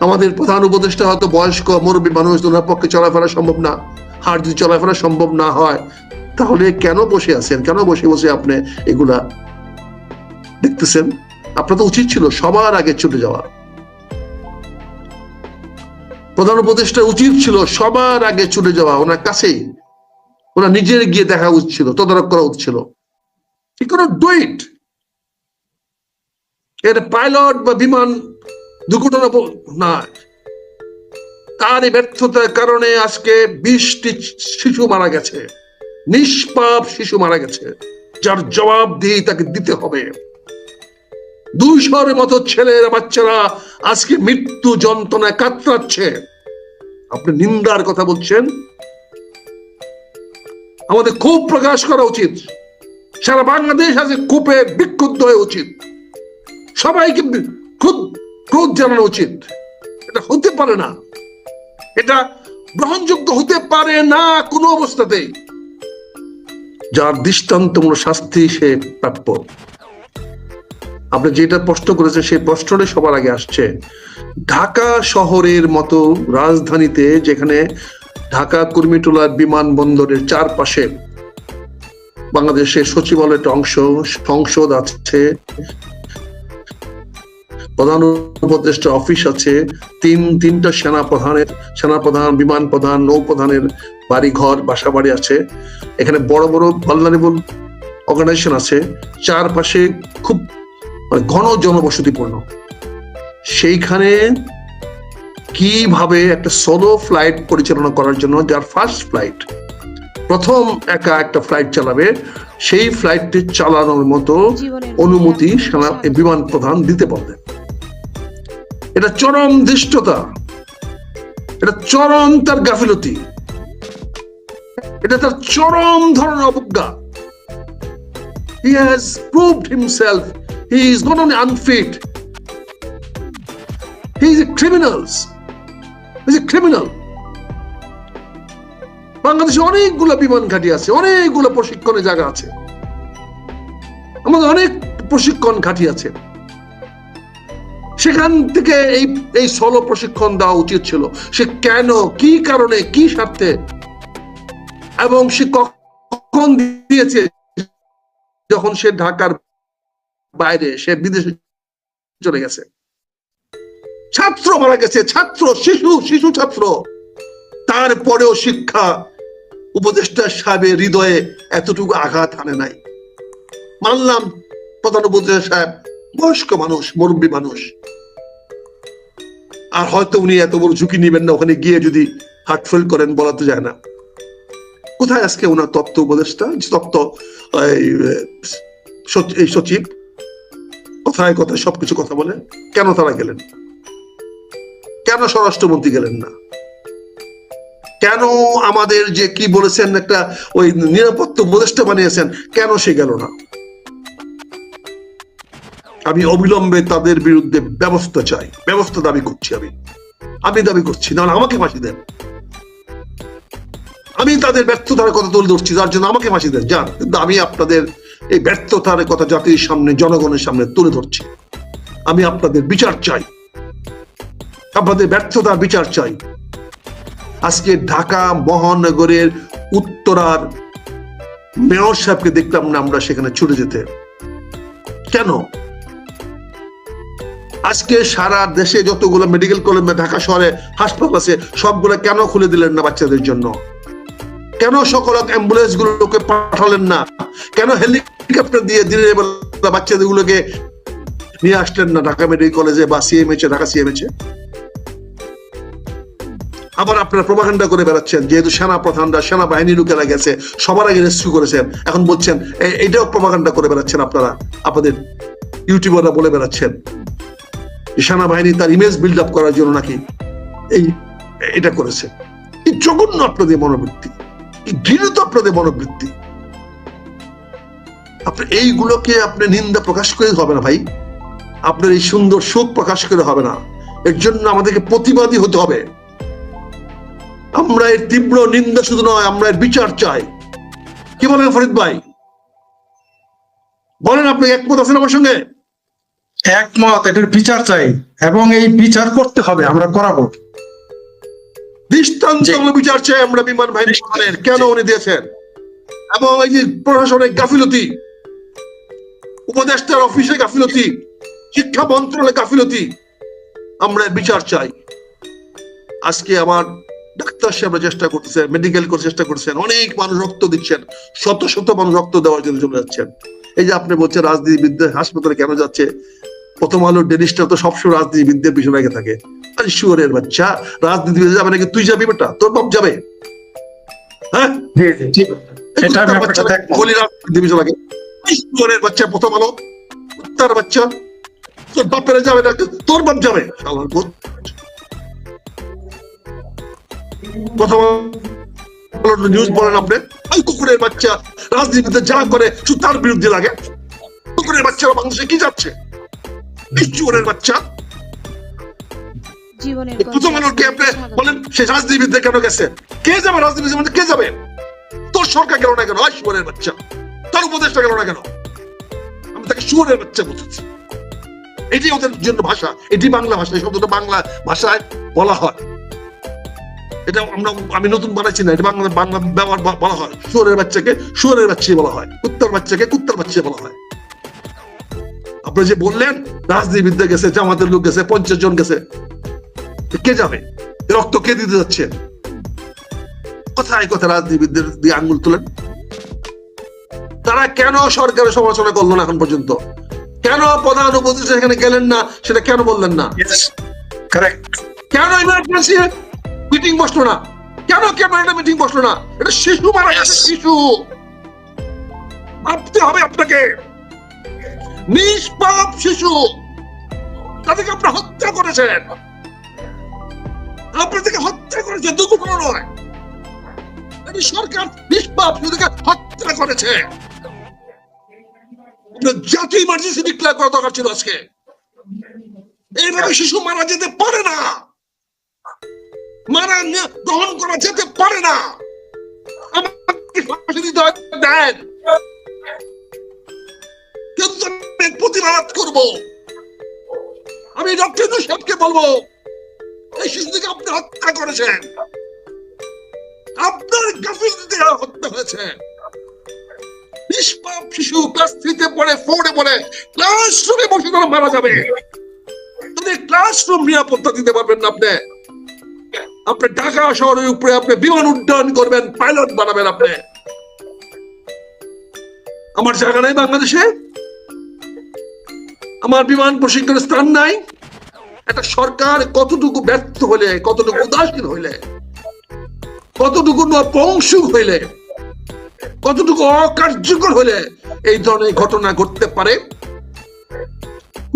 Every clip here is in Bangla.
আমাদের প্রধান উপদেষ্টা হয়তো বয়স্ক, মুরব্বী মানুষ ওনার পক্ষে চলাফেরা সম্ভব না। হার যদি চলাফেরা সম্ভব না হয়, তাহলে কেন বসে আছেন? কেন বসে বসে আপনি এগুলা দেখতেছেন? আপনার তো উচিত ছিল সবার আগে ছুটে যাওয়া। প্রধান উপদেষ্টা উচিত ছিল সবার আগে ছুটে যাওয়া, ওনার কাছেই। ওনার নিজের গিয়ে দেখা উচিত ছিল, তদারক করা উচিত ছিল। do it এর পাইলট বা বিমান দুর্ঘটনা না তার এই ব্যর্থতার কারণে আজকে বিশটি শিশু মারা গেছে। নিষ্পাপ শিশু মারা গেছে, যার জবাব দিয়ে তাকে দিতে হবে। দুইশোর মতো ছেলেরা বাচ্চারা আজকে মৃত্যু যন্ত্রণায় কাতরাচ্ছে। আপনি নিন্দার কথা বলছেন? আমাদের খুব প্রকাশ করা উচিত। সারা বাংলাদেশ আজকে ক্ষোভে বিক্ষুব্ধ হয়ে উচিত। সবাইকে বি- ক্রোধ জানানো উচিত। এটা হতে পারে না। এটা গ্রহণযোগ্য হতে পারে না কোনো অবস্থাতেই। যার দৃষ্টান্তমূলক শাস্তি সে প্রাপ্য। আপনি যেটা প্রশ্ন করেছেন, সেই প্রশ্নটাই সবার আগে আসছে। ঢাকা শহরের মতো রাজধানীতে, যেখানে ঢাকা কুর্মিটোলার বিমানবন্দরের চারপাশে বাংলাদেশের সচিবালয়ের অংশ, সংসদ আছে প্রধান উপদেষ্টা অফিস আছে। তিন তিনটা সেনা প্রধানের সেনা প্রধান বিমান প্রধান নৌ প্রধানের বাড়ি ঘর বাসা বাড়ি আছে। এখানে বড় বড় ভালনারেবল অর্গানাইজেশন আছে। চারপাশে খুব মানে ঘন জনবসতিপূর্ণ। সেইখানে কীভাবে একটা সোলো ফ্লাইট পরিচালনা করার জন্য যার ফার্স্ট ফ্লাইট প্রথম একা একটা ফ্লাইট চালাবে সেই ফ্লাইটটি চালানোর মতো অনুমতি সেনা বিমান প্রধান দিতে পারবেন এটা চরম দৃষ্টতা এটা চরম তার গাফিলতি। এটা তার চরম ধরনের অবজ্ঞা। Has proved himself. He is not only unfit, he is a criminals he is a criminal. বাংলাদেশে অনেকগুলো বিমান ঘাঁটি আছে, অনেকগুলো প্রশিক্ষণের জায়গা আছে। আমাদের অনেক প্রশিক্ষণ ঘাঁটি আছে। সেখান থেকে এই এই সলো প্রশিক্ষণ দেওয়া উচিত ছিল। সে কেন, কি কারণে, কি স্বার্থে? এবং সে কখন দিয়েছে? যখন সে ঢাকার বাইরে, সে বিদেশে চলে গেছে। ছাত্র মারা গেছে, ছাত্র, শিশু শিশু ছাত্র। তারপরেও শিক্ষা উপদেষ্টা সাহেবের হৃদয়ে এতটুকু আঘাত আনে নাই। মানলাম প্রধান উপদেষ্টা সাহেব বয়স্ক মানুষ, মুরব্বী মানুষ। আর হয়তো উনি এত বড় ঝুঁকি নেবেন না, ওখানে গিয়ে যদি হার্ট ফেল করেন বলা তো যায় না। কোথায় আজকে ওনার তত্ত্ব উপদেষ্টা? তত্ত্ব এই সচিব, কথায় কথায় সবকিছু কথা বলে, কেন তারা গেলেন? কেন স্বরাষ্ট্রমন্ত্রী গেলেন না? কেন আমাদের যে কি বলেছেন একটা ওই নিরাপত্তা উপদেষ্টা বানিয়েছেন, কেন সে গেল না? আমি অবিলম্বে তাদের বিরুদ্ধে ব্যবস্থা চাই। ব্যবস্থা দাবি করছি আমি। আমি দাবি করছি, না আমাকে ফাঁসি দেন। আমি তাদের ব্যর্থতার কথা তুলে ধরছি, যার জন্য আমাকে ফাঁসি দেন। যান, কিন্তু আমি আপনাদের এই ব্যর্থতার কথা জাতির সামনে, জনগণের সামনে তুলে ধরছি। আমি আপনাদের বিচার চাই। আপনাদের ব্যর্থতার বিচার চাই। আজকে ঢাকা মহানগরের উত্তরার মেয়র সাহেবকে দেখলাম না আমরা সেখানে ছুটে যেতে। কেন? আজকে সারা দেশে যতগুলো মেডিকেল কলেজ ঢাকা শহরে হাসপাতাল আছে, সবগুলো কেন খুলে দিলেন না বাচ্চাদের জন্য? কেন সকল অ্যাম্বুলেন্স গুলোকে পাঠালেন না? কেন হেলিকপ্টার দিয়ে দিনের বেলা বাচ্চাদের গুলোকে নিয়ে আসলেন না ঢাকা মেডিকেল কলেজে বা সিএমএইচ ঢাকা সিএমএইচ আবার আপনারা প্রভাকাণ্ডা করে বেড়াচ্ছেন, যেহেতু সেনা প্রধানরা, সেনাবাহিনী লোকেরা গেছে, সবার আগে রেস্কিউ করেছেন, এখন বলছেন এটাও প্রভাকাণ্ডা করে বেড়াচ্ছেন আপনারা, আপনাদের ইউটিউবাররা বলে বেড়াচ্ছেন। সেনাবাহিনী তার ইমেজ বিল্ড আপ করার জন্য নাকি এই, এটা করেছে। এই জঘন্য আপনাদের মনোবৃত্তি ঘৃণিত আপনাদের মনোবৃত্তি। আপনি এইগুলোকে আপনি নিন্দা প্রকাশ করে হবে না ভাই। আপনার এই সুন্দর শোক প্রকাশ করে হবে না। এর জন্য আমাদেরকে প্রতিবাদী হতে হবে। আমরা এর তীব্র নিন্দা শুধু নয়, আমরা এর বিচার চাই। কি বলেন ফরিদ ভাই? বলেন আপনি একমত আছেন আমার সঙ্গে? একমত এটার বিচার চাই এবং এই বিচার করতে হবে আমরা করাবো। দৃষ্টান্তমূলক বিচার চাই আমরা বিমান বাহিনী প্রধানের কেন উনি দিয়েছেন? এবং এই যে প্রশাসনের গাফিলতি উপদেষ্টার অফিসে গাফিলতি শিক্ষা মন্ত্রণালয়ে গাফিলতি আমরা বিচার চাই। আজকে আমার ডাক্তার সাহেবরা চেষ্টা করতেছেন মেডিকেল করে চেষ্টা করছেন অনেক মানুষ রক্ত দিচ্ছেন শত শত মানুষ রক্ত দেওয়ার জন্য চলে যাচ্ছেন। এই যে আপনি বলছেন রাজনীতিবিদ্যা হাসপাতালে কেন যাচ্ছে প্রথম আলোর ডেনিসটা তো সবসময় রাজনীতিবিদদের পিছনে লেগে থাকে। শুয়ারের বাচ্চা রাজনীতিবিদ যাবে নাকি তুই যাবি বেটা? তোর বাপ যাবে। হ্যাঁ? জি জি। ঠিক এটা আমি আপনার সাথে একমত। বলি রাজনীতি পিছনে লাগে এই শুয়ারের বাচ্চা প্রথম আলো তার বাচ্চা। তোর বাপের যাবে না তোর বাপ যাবে। প্রথম নিউজ বলেন আপনি। ওই কুকুরের বাচ্চা রাজনীতিতে যা করে তার বিরুদ্ধে লাগে। কুকুরের বাচ্চারা বাংলাদেশে কি যাচ্ছে? চোরের বাচ্চা। জীবনের প্রথম আলোর কে আপনি বলেন সে রাজনীতিবিদদের কেন গেছে? কে যাবে রাজনীতির মধ্যে? কে যাবে? তোর সরকার গেল না কেন? হয় বাচ্চা। তার উপদেশটা গেল না কেন? আমি তাকে বাচ্চা বলতেছি। এটি ওদের জন্য ভাষা। এটি বাংলা ভাষা। এই শব্দটা বাংলা ভাষায় বলা হয়। এটা আমরা আমি নতুন বানাইছি না। এটা বাংলা বাংলা ব্যবহার বলা হয়। শুয়ারের বাচ্চাকে শুয়ারের বাচ্চাই বলা হয়। কুত্তার বাচ্চাকে কুত্তার বাচ্চা বলা হয়। আপনি যে বললেন রাজনীতিবিদ্যা গেছে জামাতের লোক গেছে পঞ্চাশ জন গেছে। কে যাবে? রক্ত কে দিতে যাচ্ছে? কোথায় কোথায় রাজনীতিবিদদের দিয়ে আঙ্গুল তোলেন? তারা কেন সরকারের সমালোচনা করল না এখন পর্যন্ত? কেন প্রধান উপদেষ্টা এখানে গেলেন না সেটা কেন বললেন না? কেন ইমার্জেন্সি মিটিং বসল না? কেন ক্যাবিনেট মিটিং বসল না? এটা শিশু মারা গেছে শিশু। ভাবতে হবে আপনাকে। নিষ্পাপ শিশু। তাদেরকে আপনার হত্যা করেছেন। আপনাদেরকে হত্যা করেছে দুর্ঘটনা নয় সরকার নিষ্পাপ শিশুদেরকে হত্যা করেছে। জাতীয় ইমার্জেন্সি ডিক্লেয়ার করা দরকার ছিল আজকে। এইভাবে শিশু মারা যেতে পারে না। মারা গ্রহণ করা যেতে পারে না। আমাকে দেন। প্রতিবাদ করব? আমি ডক্টর সাহেবকে বলব, এই শিশুটিকে আপনি হত্যা করেছেন। আপনার গাফিলতিতে হত্যা হয়েছে। নিষ্পাপ শিশু পড়ে পড়ে ক্লাসরুমে বসে মারা যাবে। ক্লাসরুম নিরাপত্তা দিতে পারবেন না আপনি। আপনি ঢাকা শহরের উপরে আপনি বিমান উড্ডয়ন করবেন পাইলট বানাবেন আপনি। আমার জায়গা নাই বাংলাদেশে? আমার বিমান প্রশিক্ষণের স্থান নাই। একটা সরকার কতটুকু ব্যর্থ হলে, কতটুকু উদাসীন হইলে, কতটুকু নপংসুক হইলে, কতটুকু অকার্যকর হলে এই ধরনের ঘটনা ঘটতে পারে?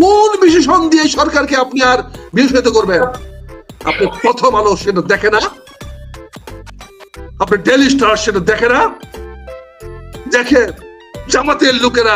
কোন বিশেষণ দিয়ে সরকারকে আপনি আর বিশেষিত করবেন? আপনি প্রথম আলো সেটা দেখে না। আপনি ডেলি স্টার সেটা দেখে না। দেখে জামাতের লোকেরা